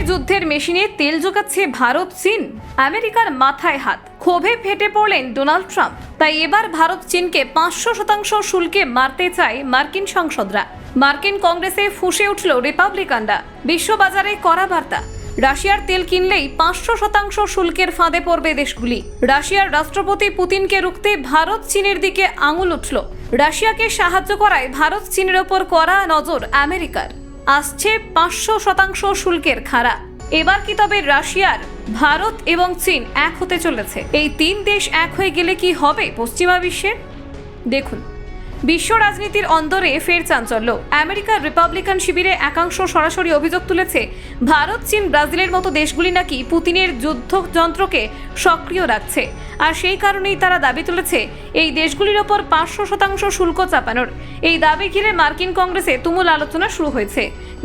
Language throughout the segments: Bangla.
পুতিনের যুদ্ধের মেশিনে তেল যোগাচ্ছে ভারত, চীন। আমেরিকার মাথায় হাত। ক্ষোভে ফেটে পড়লেন ডোনাল্ড ট্রাম্প। তাই এবার ভারত, চীনকে পাঁচশো শতাংশ শুল্কে মারতে চায় মার্কিন সংসদরা। মার্কিন কংগ্রেসে ফুঁসে উঠল রিপাবলিকানরা। বিশ্ববাজারে কড়া বার্তা। রাশিয়ার তেল কিনলেই পাঁচশো শতাংশ শুল্কের ফাঁদে পড়বে দেশগুলি। রাশিয়ার রাষ্ট্রপতি পুতিনকে রুখতে ভারত, চীনের দিকে আঙুল উঠল। রাশিয়াকে সাহায্য করায় ভারত, চীনের ওপর কড়া নজর আমেরিকার। আসছে পাঁচশো শতাংশ শুল্কের খাড়া। এবার কি তবে রাশিয়ার, ভারত এবং চীন এক হতে চলেছে? এই তিন দেশ এক হয়ে গেলে কি হবে পশ্চিমা বিশ্বের দেখুন। বিশ্ব রাজনীতির অন্দরে ফের চাঞ্চল্য। আমেরিকার রিপাবলিকান শিবিরে একাংশ সরাসরি অভিযোগ তুলেছে, ভারত, চীন, ব্রাজিলের মতো দেশগুলি নাকি পুতিনের যুদ্ধযন্ত্রকে সক্রিয় রাখছে। আর সেই কারণেই তারা দাবি তুলেছে, এই দেশগুলির ওপর পাঁচশো শতাংশ শুল্ক চাপানোর। এই দাবি ঘিরে মার্কিন কংগ্রেসে তুমুল আলোচনা শুরু হয়েছে।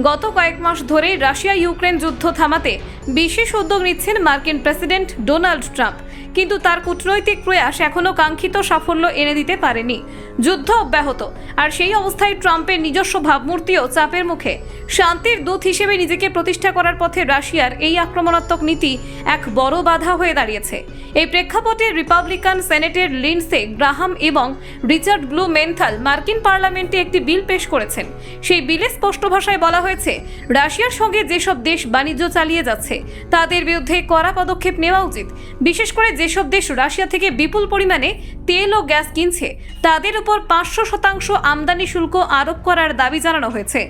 গত কয়েক মাস ধরেই রাশিয়া ইউক্রেন যুদ্ধ থামাতে বিশেষ উদ্যোগ নিচ্ছেন মার্কিন প্রেসিডেন্ট ডোনাল্ড ট্রাম্প। কিন্তু তার কূটনৈতিক প্রয়াস এখনও কাঙ্ক্ষিত সাফল্য এনে দিতে পারেনি। যুদ্ধ অব্যাহত। আর সেই অবস্থায় ট্রাম্পের নিজস্ব ভাবমূর্তিও চাপের মুখে। শান্তির দূত হিসেবে নিজেকে প্রতিষ্ঠা করার পথে রাশিয়ার এই আক্রমণাত্মক নীতি এক বড় বাধা হয়ে দাঁড়িয়েছে। এই প্রেক্ষাপটে রিপাবলিকান সেনেটের লিন্ডসে গ্রাহাম এবং রিচার্ড ব্লু মেন্থাল মার্কিন পার্লামেন্টে একটি বিল পেশ করেছেন। সেই বিলে স্পষ্ট ভাষায় বলা হয়েছে, রাশিয়ার সঙ্গে যেসব দেশ বাণিজ্য চালিয়ে যাচ্ছে তাদের বিরুদ্ধে কড়া পদক্ষেপ নেওয়া উচিত। বিশেষ করে যেসব দেশ রাশিয়া থেকে বিপুল পরিমাণে তেল ও গ্যাস কিনছে। তাদের উপর পাঁচশো শতাংশ আমদানি শুল্ক আরোপ করার দাবি জানানো হয়েছে।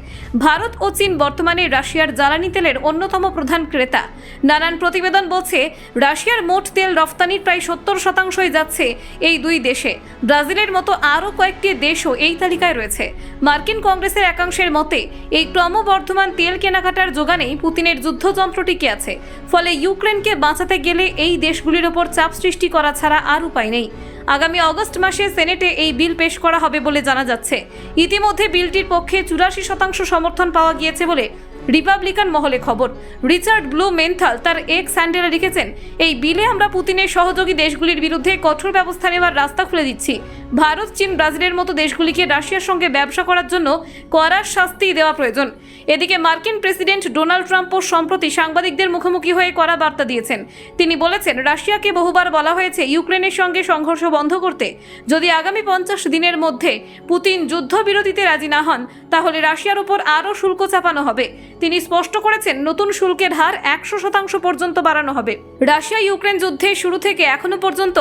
ভারত ও চীন বর্তমানে রাশিয়ার জ্বালানি তেলের অন্যতম প্রধান ক্রেতা। নানান প্রতিবেদন বলছে, রাশিয়ার মোট তেল রফতানির প্রায় সত্তর শতাংশই যাচ্ছে এই দুই দেশে। ব্রাজিলের মতো আরও কয়েকটি দেশও এই তালিকায় রয়েছে। মার্কিন কংগ্রেসের একাংশের মতে, এই ক্রমবর্ধমান তেল কেনাকাটার যোগানেই পুতিনের যুদ্ধযন্ত্র টিকে আছে। ফলে ইউক্রেনকে বাঁচাতে গেলে এই দেশগুলির ওপর চাপ সৃষ্টি করা ছাড়া আর উপায় নেই। আগামী অগস্ট মাসে সেনেটে এই বিল পেশ করা হবে বলে জানা যাচ্ছে। ইতিমধ্যে বিলটির পক্ষে চুরাশি শতাংশ সমর্থন পাওয়া গিয়েছে বলে রিপাবলিকান মহলে খবর। রিচার্ড ব্লু মেন্থাল তার এক স্যান্ডেলে লিখেছেন এই বিলে আমরা পুতিনের সহযোগী দেশগুলির বিরুদ্ধে কঠোর ব্যবস্থা নেওয়ার রাস্তা খুলে দিচ্ছি। ভারত, চীন, ব্রাজিলের মতো দেশগুলিকে রাশিয়ার সঙ্গে ব্যবসা করার জন্য করার শাস্তি দেওয়া প্রয়োজন। এদিকে মার্কিন প্রেসিডেন্ট ডোনাল্ড ট্রাম্পও সম্প্রতি সাংবাদিকদের মুখোমুখি হয়ে কড়া বার্তা দিয়েছেন। তিনি বলেছেন, রাশিয়াকে বহুবার বলা হয়েছে ইউক্রেনের সঙ্গে সংঘর্ষ বন্ধ করতে। যদি আগামী পঞ্চাশ দিনের মধ্যে পুতিন যুদ্ধবিরতিতে রাজি না হন, তাহলে রাশিয়ার উপর আরও শুল্ক চাপানো হবে। তিনি স্পষ্ট করেছেন, নতুন শুল্কের হার একশো শতাংশ পর্যন্ত বাড়ানো হবে। রাশিয়া ইউক্রেন যুদ্ধে শুরু থেকে এখনও পর্যন্ত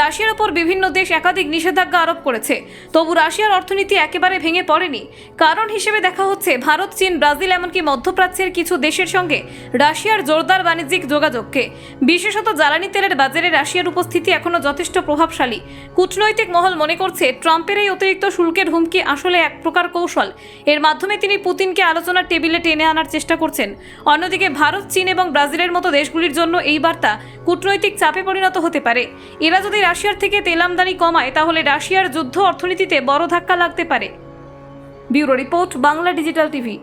রাশিয়ার উপর বিভিন্ন দেশ একাধিক নিষেধাজ্ঞা আরোপ করেছে। তবু রাশিয়ার অর্থনীতি একেবারে ভেঙে পড়েনি। কারণ হিসেবে দেখা হচ্ছে, ভারত, চীন, ব্রাজিল এমনকি মধ্যপ্রাচ্যের কিছু দেশের সঙ্গে রাশিয়ার জোরদার বাণিজ্যিক যোগাযোগকে। বিশেষত জ্বালানি তেলের বাজারে রাশিয়ার উপস্থিতি এখনও যথেষ্ট প্রভাবশালী। কূটনৈতিক মহল মনে করছে, ট্রাম্পের এই অতিরিক্ত শুল্কের হুমকি আসলে এক প্রকার কৌশল। এর মাধ্যমে তিনি পুতিনকে আলোচনার টেবিলে টেনে আনার চেষ্টা করছেন। অন্যদিকে ভারত, চীন এবং ব্রাজিলের মতো দেশগুলির জন্য এই বার্তা কূটনৈতিক চাপে পরিণত হতে পারে। এরা যদি রাশিয়ার থেকে তেল আমদানি কমায়, তাহলে রাশিয়ার যুদ্ধ অর্থনীতিতে বড় ধাক্কা লাগতে পারে। Bureau report, Bangla digital TV.